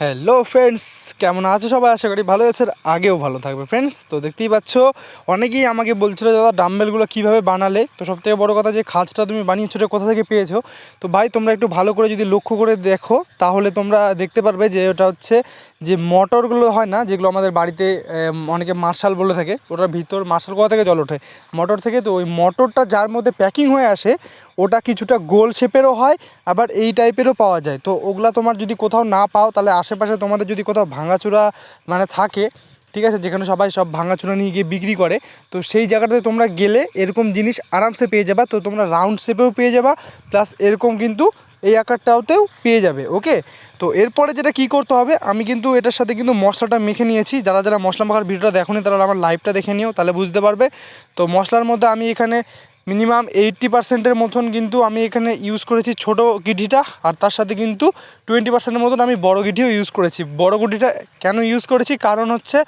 Hello friends কেমন আছো সবাই? আশা করি ভালো আছে আগেও ভালো থাকবে ফ্রেন্ডস তো দেখতেই পাচ্ছ, অনেকেই আমাকে বলছিল, দাদা ডাম্বেলগুলো কীভাবে বানালে? তো সবথেকে বড় কথা যে, খাঁজটা তুমি বানিয়েছো কোথা থেকে পেয়েছ? তো ভাই, তোমরা একটু ভালো করে যদি লক্ষ্য করে দেখো, তাহলে তোমরা দেখতে পারবে যে, ওটা হচ্ছে যে, মোটরগুলো হয় না, যেগুলো আমাদের বাড়িতে অনেকে মার্শাল বলে থাকে, ওটার ভিতর মার্শাল কোথা থেকে জল ওঠে? মোটর থেকে। তো ওই মোটরটা যার মধ্যে প্যাকিং হয়ে আসে, ওটা কিছুটা গোল শেপেরও হয়, আবার এই টাইপেরও পাওয়া যায়। তো ওগুলা তোমার যদি কোথাও না পাও, তাহলে আশেপাশে তোমাদের যদি কোথাও ভাঙাচোরা মানে থাকে, ঠিক আছে, যেখানে সবাই সব ভাঙাচোরা নিয়ে গিয়ে বিক্রি করে, তো সেই জায়গাটাতে তোমরা গেলে এরকম জিনিস আরামসে পেয়ে যাবা, তো তোমরা রাউন্ড শেপেও পেয়ে যাবা প্লাস এরকম কিন্তু এই আকারটাওতেও পেয়ে যাবে ওকে তো এরপরে যেটা কি করতে হবে, আমি কিন্তু এটার সাথে কিন্তু মশলাটা মেখে নিয়েছি, যারা যারা মশলা মাখার ভিডিওটা দেখোনি তারা আমার লাইভটা দেখে নিও, তাহলে বুঝতে পারবে। তো মশলার মধ্যে আমি এখানে মিনিমাম এইট্টি পার্সেন্টের মতন কিন্তু আমি এখানে ইউজ করেছি ছোট গিঠিটা আর তার সাথে কিন্তু টোয়েন্টি পার্সেন্টের মতন আমি বড় গিঠিও ইউজ করেছি। বড় গুটিটা কেন ইউজ করেছি? কারণ হচ্ছে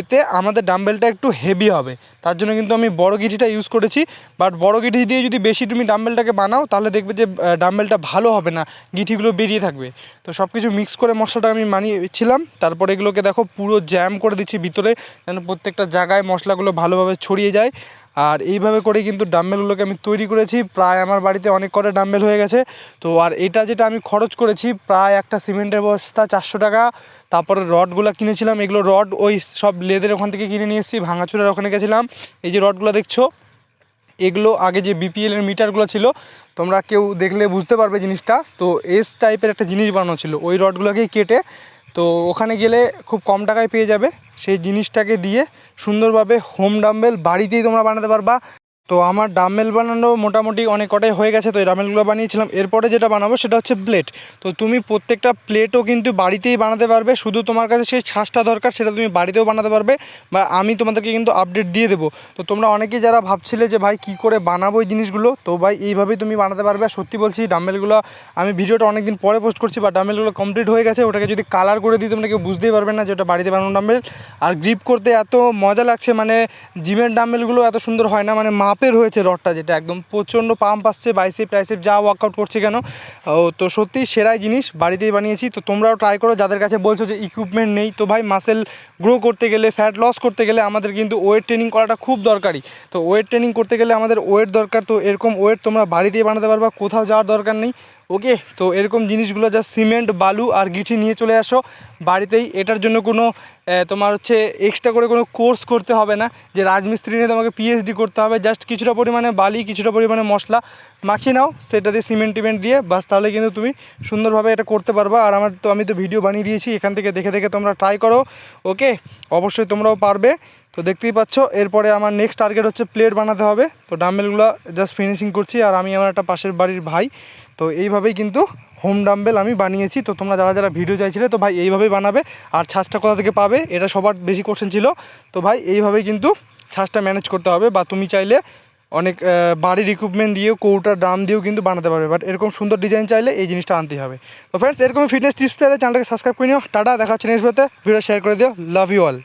এতে আমাদের ডাম্বেলটা একটু হেভি হবে। তার জন্য কিন্তু আমি বড় গিঠিটা ইউজ করেছি। বাট বড় গিঠি দিয়ে যদি বেশি তুমি ডাম্বেলটাকে বানাও, তাহলে দেখবে যে ডাম্বেলটা ভালো হবে না গিঠিগুলো বেরিয়ে থাকবে। তো সব কিছু মিক্স করে মশলাটা আমি মানিয়েছিলাম তারপরে এগুলোকে দেখো পুরো জ্যাম করে দিচ্ছি ভিতরে, যেন প্রত্যেকটা জায়গায় মশলাগুলো ভালোভাবে ছড়িয়ে যায়। আর এইভাবে করে কিন্তু ডাম্বেলগুলোকে আমি তৈরি করেছি। প্রায় আমার বাড়িতে অনেক কটা ডাম্বেল হয়ে গেছে। তো আর এটা যেটা আমি খরচ করেছি, প্রায় একটা সিমেন্টের বস্তা চারশো টাকা। তারপরে রডগুলো কিনেছিলাম, এগুলো রড ওই সব লেদের ওখান থেকে কিনে নিয়ে এসেছি, ভাঙাচুরার ওখানে গেছিলাম। এই যে রডগুলো দেখছ, এগুলো আগে যে বিপিএলের মিটারগুলো ছিল, তোমরা কেউ দেখলে বুঝতে পারবে জিনিসটা। তো এস টাইপের একটা জিনিস বানানো ছিল, ওই রডগুলোকেই কেটে, তো ওখানে গেলে খুব কম টাকায় পেয়ে যাবে। সেই জিনিসটাকে দিয়ে সুন্দরভাবে হোম ডাম্বেল বাড়িতেই তোমরা বানাতে পারবা। তো আমার ডাম্বেল বানানো মোটামুটি অনেক কটাই হয়ে গেছে, তো এই ডাম্বেলগুলো বানিয়েছিলাম। এরপরে যেটা বানাবো সেটা হচ্ছে প্লেট। তো তুমি প্রত্যেকটা প্লেটও কিন্তু বাড়িতেই বানাতে পারবে, শুধু তোমার কাছে সেই ছাঁচটা দরকার সেটা তুমি বাড়িতেও বানাতে পারবে বা আমি তোমাদেরকে কিন্তু আপডেট দিয়ে দেবো। তো তোমরা অনেকেই যারা ভাবছিলে যে, ভাই, কী করে বানাবো এই জিনিসগুলো? তো ভাই, এইভাবেই তুমি বানাতে পারবে। সত্যি বলছি, ডাম্বেলগুলো আমি ভিডিওটা অনেক দিন পরে পোস্ট করছি বা ডাম্বেলগুলো কমপ্লিট হয়ে গেছে। ওটাকে যদি কালার করে দিই, তোমরা কেউ বুঝতেই পারবে না যে, ওটা বাড়িতে বানানো ডাম্বেল। আর গ্রিপ করতে এত মজা লাগছে মানে জিমের ডাম্বেলগুলো এত সুন্দর হয় না মানে মাপের হয়েছে রডটা যেটা একদম প্রচণ্ড পাম্প আসছে বাইসেপ টাইসেপ যা ওয়ার্কআউট করছে কেন? ও, তো সত্যি সেরাই জিনিস, বাড়িতেই বানিয়েছি, তো তোমরাও ট্রাই করো, যাদের কাছে বলছো যে ইকুইপমেন্ট নেই, তো ভাই মাসেল গ্রো করতে গেলে ফ্যাট লস করতে গেলে আমাদের কিন্তু ওয়েট ট্রেনিং করাটা খুব দরকারি। তো ওয়েট ট্রেনিং করতে গেলে আমাদের ওয়েট দরকার, তো এরকম ওয়েট তোমরা বাড়িতেই বানাতে পারবা, কোথাও যাওয়ার দরকার নেই। ওকে, তো এরকম জিনিসগুলো যা সিমেন্ট, বালু আর গিঠি নিয়ে চলে আসো। বাড়িতেই এটার জন্য কোনো তোমার হচ্ছে এক্সট্রা করে কোনো কোর্স করতে হবে না। যে রাজমিস্ত্রি নিয়ে তোমাকে পিএইচডি করতে হবে জাস্ট কিছুটা পরিমাণে বালি, কিছুটা পরিমাণে মশলা মাখিয়ে নাও, সেটা দিয়ে সিমেন্ট টিমেন্ট দিয়ে বাস তাহলে কিন্তু তুমি সুন্দরভাবে এটা করতে পারবা। আর আমার তো আমি তো ভিডিও বানিয়ে দিয়েছি, এখান থেকে দেখে দেখে তোমরা ট্রাই করো, ওকে? অবশ্যই তোমরাও পারবে। তো দেখতেই পাচ্ছ, এরপরে আমার নেক্সট টার্গেট হচ্ছে প্লেট বানাতে হবে। তো ডাম্বেলগুলো জাস্ট ফিনিশিং করছি, আর আমি আমার একটা পাশের বাড়ির ভাই। তো এইভাবেই কিন্তু হোম ডাম্বেল আমি বানিয়েছি। তো তোমরা যারা যারা ভিডিও চাইছিলে, তো ভাই এইভাবেই বানাবে, আর ছাঁচটা কোথা থেকে পাবে, এটা সবার বেশি কোশ্চেন ছিল। তো ভাই এইভাবেই কিন্তু ছাঁচটা ম্যানেজ করতে হবে, বা তুমি চাইলে অনেক বাড়ির ইকুইপমেন্ট দিয়েও কৌটা ড্রাম দিয়েও কিন্তু বানাতে পারবে। বাট এরকম সুন্দর ডিজাইন চাইলে এই জিনিসটা আনতেই হবে। তো ফ্রেন্ডস এরকম ফিটনেস টিপস চাইলে চ্যানেলটাকে সাবস্ক্রাইব করে নিও। টাটা, দেখা হচ্ছে নেক্সট ভিডিও শেয়ার করে দিও। Love you all